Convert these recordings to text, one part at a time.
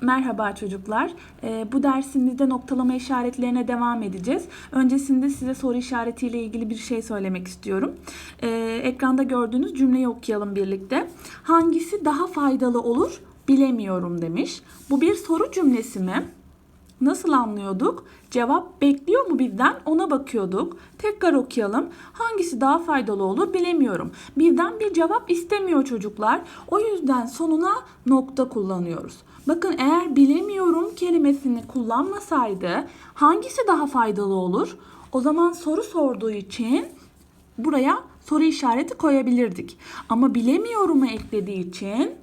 Merhaba çocuklar. Ee, bu dersimizde noktalama işaretlerine devam edeceğiz. Öncesinde size soru işaretiyle ilgili bir şey söylemek istiyorum. Ee, ekranda gördüğünüz cümleyi okuyalım birlikte. Hangisi daha faydalı olur bilemiyorum demiş. Bu bir soru cümlesi mi? Nasıl anlıyorduk? Cevap bekliyor mu bizden ona bakıyorduk. Tekrar okuyalım. Hangisi daha faydalı olur bilemiyorum. Birden bir cevap istemiyor çocuklar. O yüzden sonuna nokta kullanıyoruz. Bakın eğer bilemiyorum kelimesini kullanmasaydı hangisi daha faydalı olur? O zaman soru sorduğu için buraya soru işareti koyabilirdik. Ama bilemiyorumu eklediği için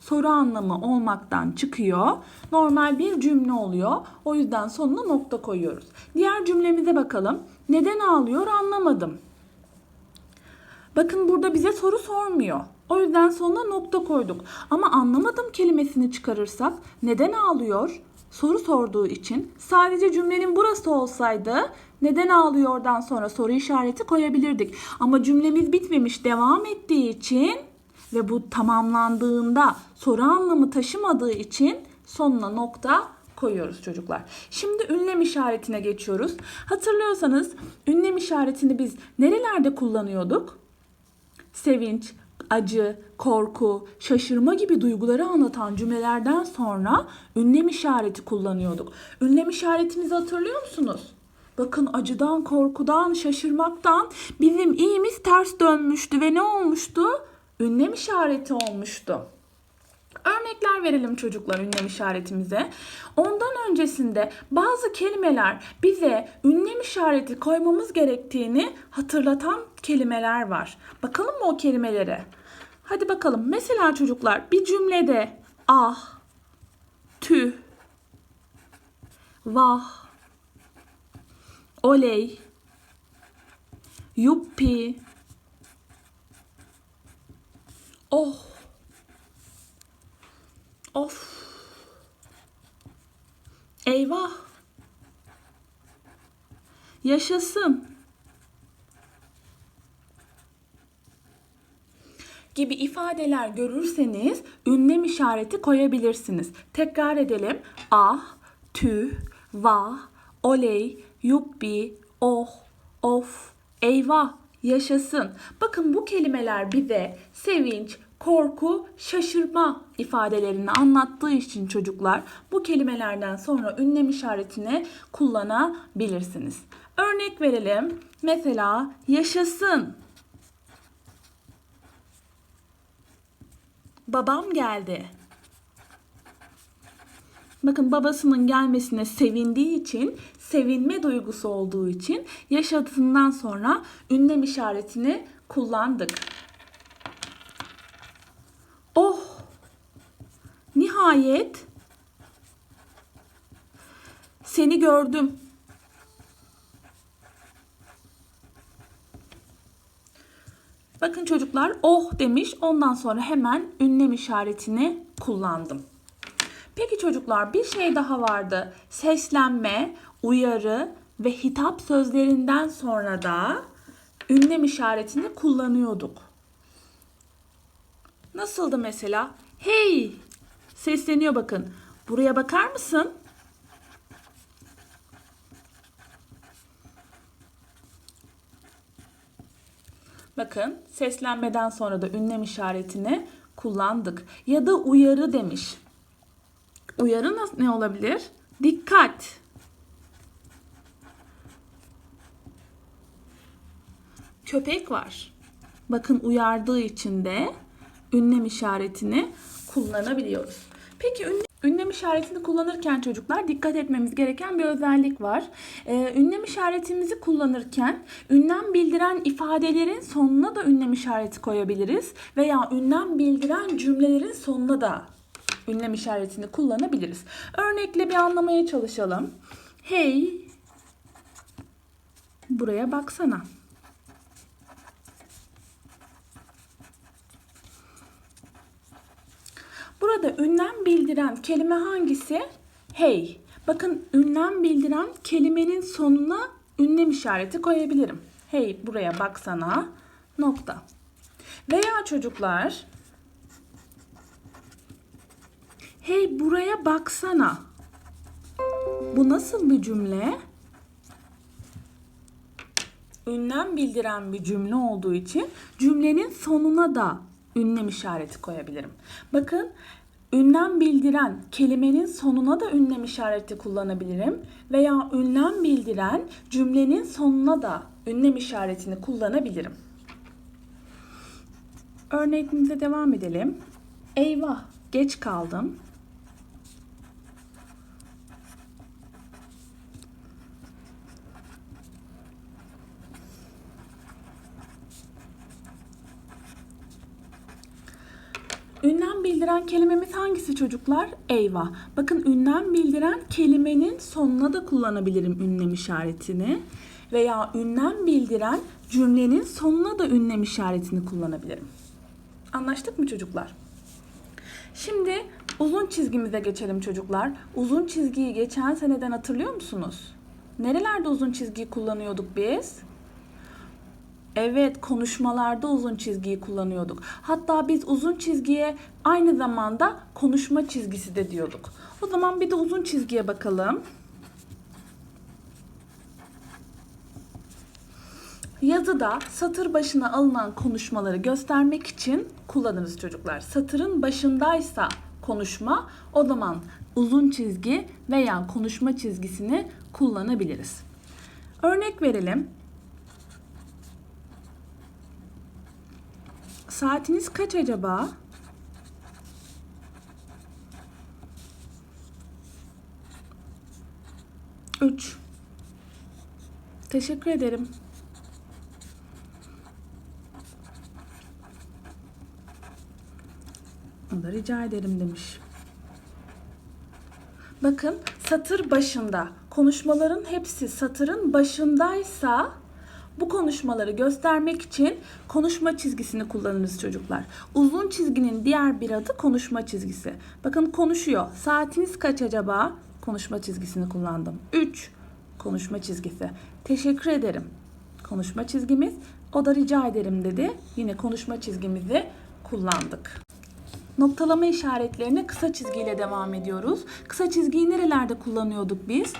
soru anlamı olmaktan çıkıyor. Normal bir cümle oluyor. O yüzden sonuna nokta koyuyoruz. Diğer cümlemize bakalım. Neden ağlıyor anlamadım. Bakın burada bize soru sormuyor. O yüzden sonuna nokta koyduk. Ama anlamadım kelimesini çıkarırsak neden ağlıyor? Soru sorduğu için sadece cümlenin burası olsaydı neden ağlıyordan sonra soru işareti koyabilirdik. Ama cümlemiz bitmemiş devam ettiği için ve bu tamamlandığında soru anlamı taşımadığı için sonuna nokta koyuyoruz çocuklar. Şimdi ünlem işaretine geçiyoruz. Hatırlıyorsanız ünlem işaretini biz nerelerde kullanıyorduk? Sevinç, acı, korku, şaşırma gibi duyguları anlatan cümlelerden sonra ünlem işareti kullanıyorduk. Ünlem işaretimizi hatırlıyor musunuz? Bakın acıdan, korkudan, şaşırmaktan bizim iyimiz ters dönmüştü ve ne olmuştu? Ünlem işareti olmuştu. Örnekler verelim çocuklar ünlem işaretimize. Ondan öncesinde bazı kelimeler bize ünlem işareti koymamız gerektiğini hatırlatan kelimeler var. Bakalım mı o kelimelere? Hadi bakalım. Mesela çocuklar bir cümlede ah, tüh, vah, oley, yuppi, oh, Of. Eyvah. Yaşasın. gibi ifadeler görürseniz ünlem işareti koyabilirsiniz. Tekrar edelim. Ah, tüh, vah, oley, yuppi, oh, of, eyvah, yaşasın. Bakın bu kelimeler bize sevinç, korku, şaşırma ifadelerini anlattığı için çocuklar bu kelimelerden sonra ünlem işaretini kullanabilirsiniz. Örnek verelim. Mesela yaşasın. Babam geldi. Bakın babasının gelmesine sevindiği için, sevinme duygusu olduğu için yaşadığından sonra ünlem işaretini kullandık. Oh! Nihayet seni gördüm. Bakın çocuklar oh demiş. Ondan sonra hemen ünlem işaretini kullandım. Peki çocuklar bir şey daha vardı. Seslenme, uyarı ve hitap sözlerinden sonra da ünlem işaretini kullanıyorduk. Nasıldı mesela? Hey! Sesleniyor bakın. Buraya bakar mısın? Bakın seslenmeden sonra da ünlem işaretini kullandık. Ya da uyarı demiş. Uyarı ne olabilir? Dikkat. Köpek var. Bakın uyardığı için de ünlem işaretini kullanabiliyoruz. Peki ünlem, işaretini kullanırken çocuklar dikkat etmemiz gereken bir özellik var. Ee, ünlem işaretimizi kullanırken ünlem bildiren ifadelerin sonuna da ünlem işareti koyabiliriz veya ünlem bildiren cümlelerin sonuna da ünlem işaretini kullanabiliriz. Örnekle bir anlamaya çalışalım. Hey, buraya baksana. Burada ünlem bildiren kelime hangisi? Hey. Bakın ünlem bildiren kelimenin sonuna ünlem işareti koyabilirim. Hey buraya baksana. Nokta. Veya çocuklar Hey buraya baksana. Bu nasıl bir cümle? Ünlem bildiren bir cümle olduğu için cümlenin sonuna da ünlem işareti koyabilirim. Bakın ünlem bildiren kelimenin sonuna da ünlem işareti kullanabilirim veya ünlem bildiren cümlenin sonuna da ünlem işaretini kullanabilirim. Örneğimize devam edelim. Eyvah, geç kaldım. Ünlem bildiren kelimemiz hangisi çocuklar? Eyvah. Bakın ünlem bildiren kelimenin sonuna da kullanabilirim ünlem işaretini. Veya ünlem bildiren cümlenin sonuna da ünlem işaretini kullanabilirim. Anlaştık mı çocuklar? Şimdi uzun çizgimize geçelim çocuklar. Uzun çizgiyi geçen seneden hatırlıyor musunuz? Nerelerde uzun çizgiyi kullanıyorduk biz? Evet, konuşmalarda uzun çizgiyi kullanıyorduk. Hatta biz uzun çizgiye aynı zamanda konuşma çizgisi de diyorduk. O zaman bir de uzun çizgiye bakalım. Yazıda satır başına alınan konuşmaları göstermek için kullanırız çocuklar. Satırın başındaysa konuşma, o zaman uzun çizgi veya konuşma çizgisini kullanabiliriz. Örnek verelim. Saatiniz kaç acaba? Üç. Teşekkür ederim. O da rica ederim demiş. Bakın satır başında konuşmaların hepsi satırın başındaysa bu konuşmaları göstermek için konuşma çizgisini kullanırız çocuklar. Uzun çizginin diğer bir adı konuşma çizgisi. Bakın konuşuyor. Saatiniz kaç acaba? Konuşma çizgisini kullandım. 3 konuşma çizgisi. Teşekkür ederim. Konuşma çizgimiz. O da rica ederim dedi. Yine konuşma çizgimizi kullandık. Noktalama işaretlerine kısa çizgiyle devam ediyoruz. Kısa çizgiyi nerelerde kullanıyorduk biz?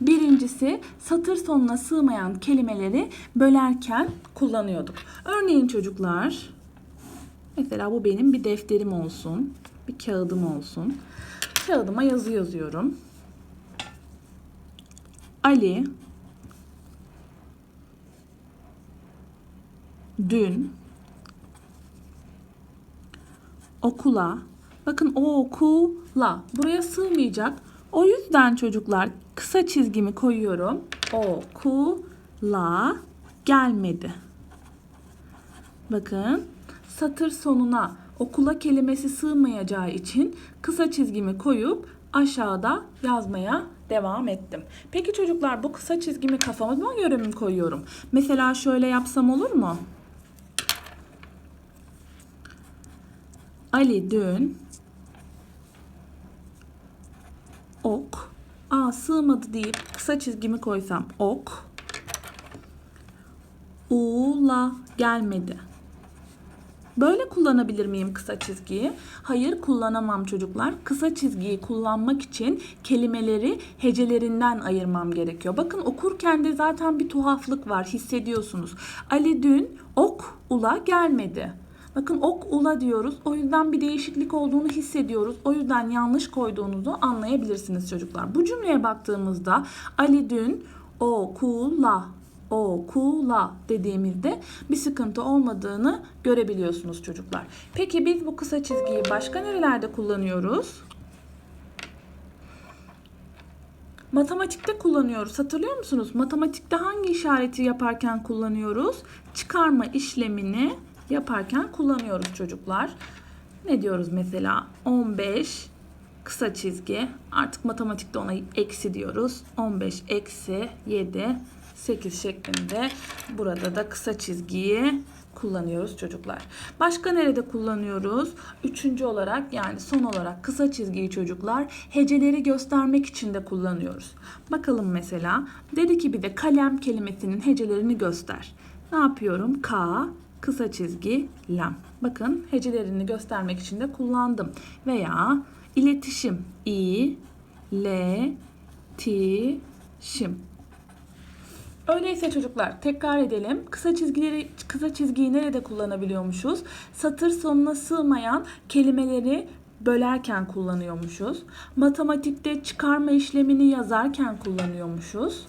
Birincisi satır sonuna sığmayan kelimeleri bölerken kullanıyorduk. Örneğin çocuklar, mesela bu benim bir defterim olsun, bir kağıdım olsun. Kağıdıma yazı yazıyorum. Ali dün okula bakın o okula buraya sığmayacak. O yüzden çocuklar kısa çizgimi koyuyorum. Okula gelmedi. Bakın satır sonuna okula kelimesi sığmayacağı için kısa çizgimi koyup aşağıda yazmaya devam ettim. Peki çocuklar bu kısa çizgimi kafama göre mi koyuyorum? Mesela şöyle yapsam olur mu? Ali dün ok a sığmadı deyip kısa çizgimi koysam ok ula gelmedi. Böyle kullanabilir miyim kısa çizgiyi? Hayır kullanamam çocuklar. Kısa çizgiyi kullanmak için kelimeleri hecelerinden ayırmam gerekiyor. Bakın okurken de zaten bir tuhaflık var hissediyorsunuz. Ali dün ok ula gelmedi. Bakın ok ula diyoruz. O yüzden bir değişiklik olduğunu hissediyoruz. O yüzden yanlış koyduğunuzu anlayabilirsiniz çocuklar. Bu cümleye baktığımızda Ali dün okula okula dediğimizde bir sıkıntı olmadığını görebiliyorsunuz çocuklar. Peki biz bu kısa çizgiyi başka nerelerde kullanıyoruz? Matematikte kullanıyoruz. Hatırlıyor musunuz? Matematikte hangi işareti yaparken kullanıyoruz? Çıkarma işlemini yaparken kullanıyoruz çocuklar. Ne diyoruz mesela? 15 kısa çizgi. Artık matematikte ona eksi diyoruz. 15 eksi 7 8 şeklinde burada da kısa çizgiyi kullanıyoruz çocuklar. Başka nerede kullanıyoruz? Üçüncü olarak yani son olarak kısa çizgiyi çocuklar heceleri göstermek için de kullanıyoruz. Bakalım mesela dedi ki bir de kalem kelimesinin hecelerini göster. Ne yapıyorum? K, kısa çizgi, lem. Bakın hecelerini göstermek için de kullandım. Veya İletişim. İ, L, T, şim. Öyleyse çocuklar tekrar edelim. Kısa çizgileri kısa çizgiyi nerede kullanabiliyormuşuz? Satır sonuna sığmayan kelimeleri bölerken kullanıyormuşuz. Matematikte çıkarma işlemini yazarken kullanıyormuşuz.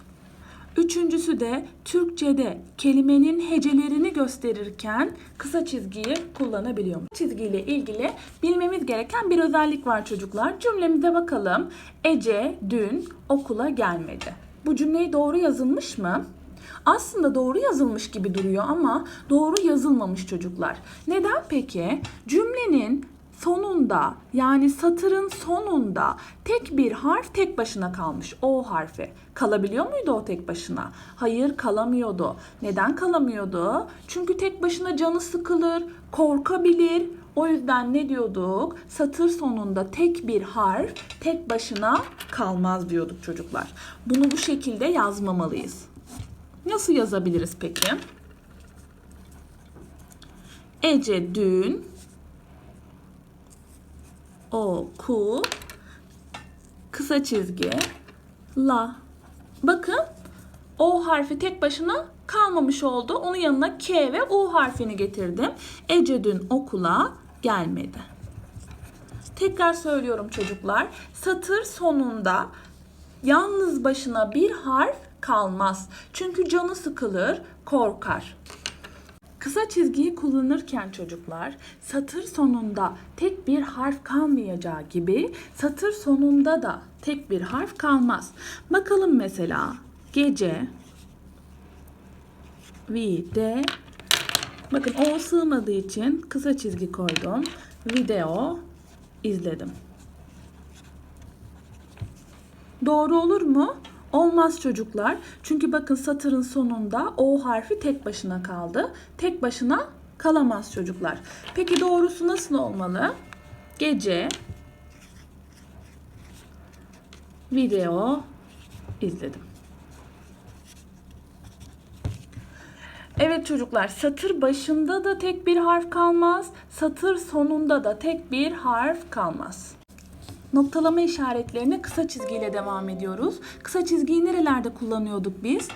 Üçüncüsü de Türkçe'de kelimenin hecelerini gösterirken kısa çizgiyi kullanabiliyoruz. Çizgiyle ilgili bilmemiz gereken bir özellik var çocuklar. Cümlemize bakalım. Ece dün okula gelmedi. Bu cümleyi doğru yazılmış mı? Aslında doğru yazılmış gibi duruyor ama doğru yazılmamış çocuklar. Neden peki? Cümlenin sonunda yani satırın sonunda tek bir harf tek başına kalmış. O harfi. Kalabiliyor muydu o tek başına? Hayır kalamıyordu. Neden kalamıyordu? Çünkü tek başına canı sıkılır, korkabilir. O yüzden ne diyorduk? Satır sonunda tek bir harf tek başına kalmaz diyorduk çocuklar. Bunu bu şekilde yazmamalıyız. Nasıl yazabiliriz peki? Ece dün oku kısa çizgi la. Bakın o harfi tek başına kalmamış oldu. Onun yanına K ve U harfini getirdim. Ece dün okula gelmedi. Tekrar söylüyorum çocuklar. Satır sonunda yalnız başına bir harf kalmaz. Çünkü canı sıkılır, korkar. Kısa çizgiyi kullanırken çocuklar satır sonunda tek bir harf kalmayacağı gibi satır sonunda da tek bir harf kalmaz. Bakalım mesela gece vide bakın o sığmadığı için kısa çizgi koydum. Video izledim. Doğru olur mu? Olmaz çocuklar. Çünkü bakın satırın sonunda O harfi tek başına kaldı. Tek başına kalamaz çocuklar. Peki doğrusu nasıl olmalı? Gece video izledim. Evet çocuklar satır başında da tek bir harf kalmaz. Satır sonunda da tek bir harf kalmaz. Noktalama işaretlerine kısa çizgiyle devam ediyoruz. Kısa çizgiyi nerelerde kullanıyorduk biz?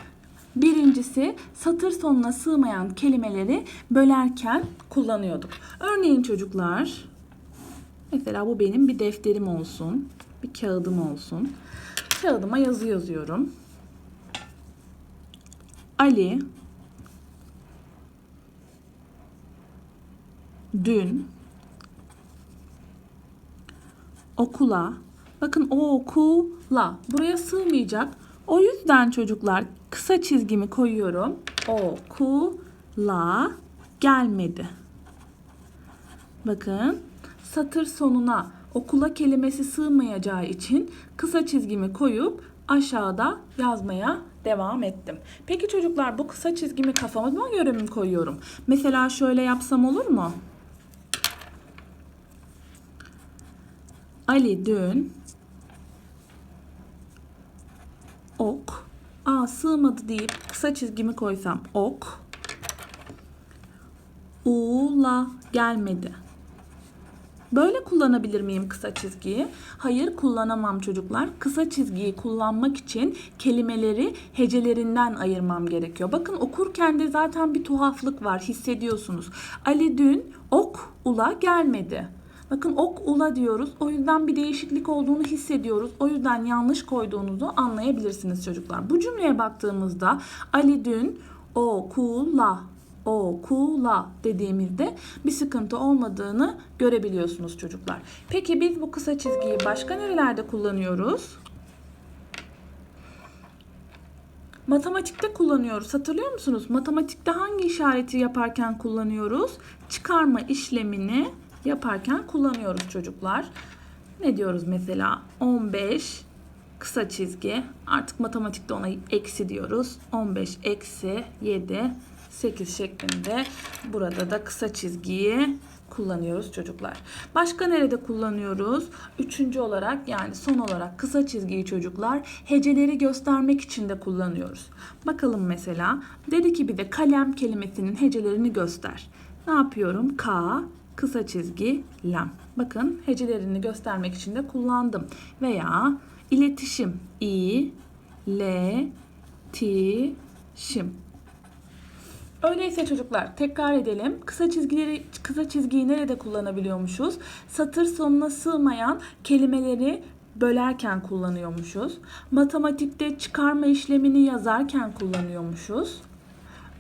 Birincisi satır sonuna sığmayan kelimeleri bölerken kullanıyorduk. Örneğin çocuklar, mesela bu benim bir defterim olsun, bir kağıdım olsun. Kağıdıma yazı yazıyorum. Ali dün okula. Bakın o okula. Buraya sığmayacak. O yüzden çocuklar kısa çizgimi koyuyorum. Okula gelmedi. Bakın satır sonuna okula kelimesi sığmayacağı için kısa çizgimi koyup aşağıda yazmaya devam ettim. Peki çocuklar bu kısa çizgimi kafama göre mi koyuyorum? Mesela şöyle yapsam olur mu? Ali dün ok a sığmadı deyip kısa çizgimi koysam ok ula gelmedi. Böyle kullanabilir miyim kısa çizgiyi? Hayır kullanamam çocuklar. Kısa çizgiyi kullanmak için kelimeleri hecelerinden ayırmam gerekiyor. Bakın okurken de zaten bir tuhaflık var hissediyorsunuz. Ali dün ok ula gelmedi. Bakın ok ula diyoruz. O yüzden bir değişiklik olduğunu hissediyoruz. O yüzden yanlış koyduğunuzu anlayabilirsiniz çocuklar. Bu cümleye baktığımızda Ali dün okula okula dediğimizde bir sıkıntı olmadığını görebiliyorsunuz çocuklar. Peki biz bu kısa çizgiyi başka nerelerde kullanıyoruz? Matematikte kullanıyoruz. Hatırlıyor musunuz? Matematikte hangi işareti yaparken kullanıyoruz? Çıkarma işlemini yaparken kullanıyoruz çocuklar. Ne diyoruz mesela? 15 kısa çizgi. Artık matematikte ona eksi diyoruz. 15 eksi 7 8 şeklinde burada da kısa çizgiyi kullanıyoruz çocuklar. Başka nerede kullanıyoruz? Üçüncü olarak yani son olarak kısa çizgiyi çocuklar heceleri göstermek için de kullanıyoruz. Bakalım mesela dedi ki bir de kalem kelimesinin hecelerini göster. Ne yapıyorum? K, kısa çizgi lem. Bakın hecelerini göstermek için de kullandım. Veya iletişim i l ti şim. Öyleyse çocuklar tekrar edelim. Kısa çizgileri kısa çizgiyi nerede kullanabiliyormuşuz? Satır sonuna sığmayan kelimeleri bölerken kullanıyormuşuz. Matematikte çıkarma işlemini yazarken kullanıyormuşuz.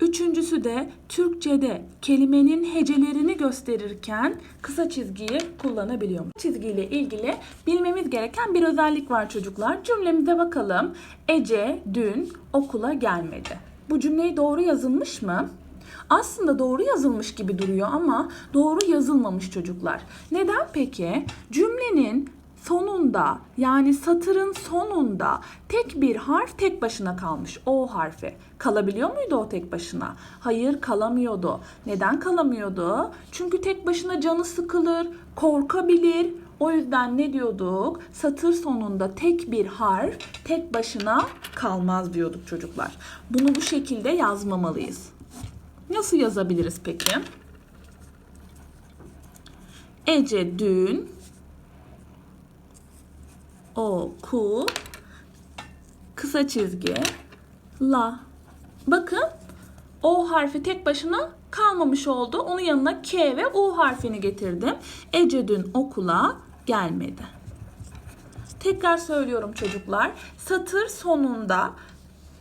Üçüncüsü de Türkçe'de kelimenin hecelerini gösterirken kısa çizgiyi kullanabiliyoruz. Çizgiyle ilgili bilmemiz gereken bir özellik var çocuklar. Cümlemize bakalım. Ece dün okula gelmedi. Bu cümleyi doğru yazılmış mı? Aslında doğru yazılmış gibi duruyor ama doğru yazılmamış çocuklar. Neden peki? Cümlenin sonunda yani satırın sonunda tek bir harf tek başına kalmış. O harfi. Kalabiliyor muydu o tek başına? Hayır kalamıyordu. Neden kalamıyordu? Çünkü tek başına canı sıkılır, korkabilir. O yüzden ne diyorduk? Satır sonunda tek bir harf tek başına kalmaz diyorduk çocuklar. Bunu bu şekilde yazmamalıyız. Nasıl yazabiliriz peki? Ece dün oku kısa çizgi la. Bakın o harfi tek başına kalmamış oldu. Onun yanına K ve U harfini getirdim. Ece dün okula gelmedi. Tekrar söylüyorum çocuklar. Satır sonunda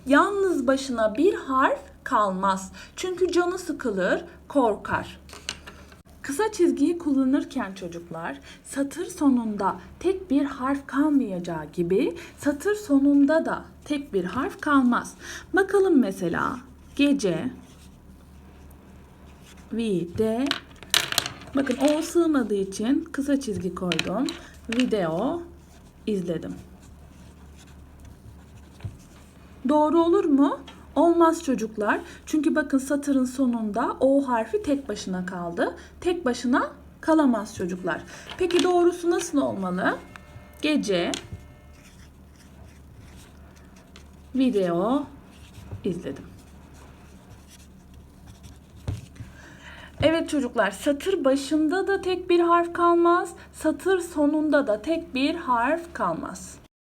yalnız başına bir harf kalmaz. Çünkü canı sıkılır, korkar. Kısa çizgiyi kullanırken çocuklar satır sonunda tek bir harf kalmayacağı gibi satır sonunda da tek bir harf kalmaz. Bakalım mesela gece vide bakın o sığmadığı için kısa çizgi koydum. Video izledim. Doğru olur mu? Olmaz çocuklar. Çünkü bakın satırın sonunda O harfi tek başına kaldı. Tek başına kalamaz çocuklar. Peki doğrusu nasıl olmalı? Gece video izledim. Evet çocuklar satır başında da tek bir harf kalmaz. Satır sonunda da tek bir harf kalmaz.